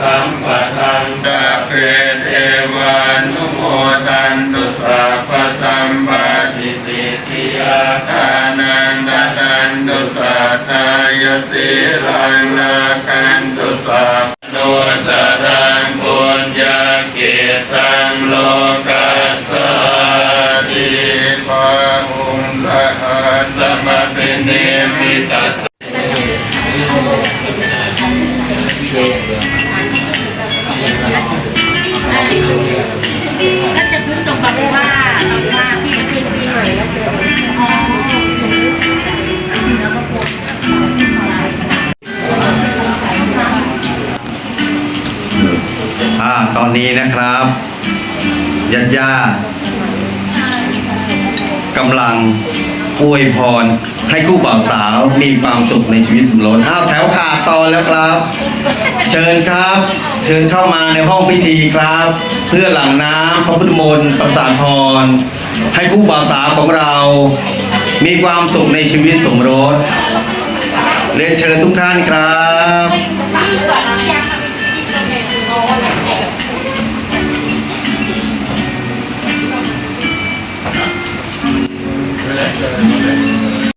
สัมปทังสัพเพเทวานุโมทันตุสัพพสัมปัติสิทธิยาทานังตันตุสัตตายสิรังนาคันตุสัพโนตรังปุญญาเกตังโลกัสสาติภาหุงสหสมะเป็นเนมิตัสสะ ก็จะพูดตรงกับว่าว่าที่ที่ที่ใหม่แล้วเกิดอ๋อแล้วก็ปวดอ่าตอนนี้นะครับญาติญาติกำลังอวยพร ให้คู่บ่าวสาวมีความสุขในชีวิตสมรสอ้าวแถวขาดตอนแล้วครับ เชิญครับ เชิญเข้ามาในห้องพิธีครับ เพื่อหลังน้ำพระพุทธมนต์ประสานพร ให้คู่บ่าวสาวของเรา มีความสุขในชีวิตสมรสเรียนเชิญทุกท่านครับเ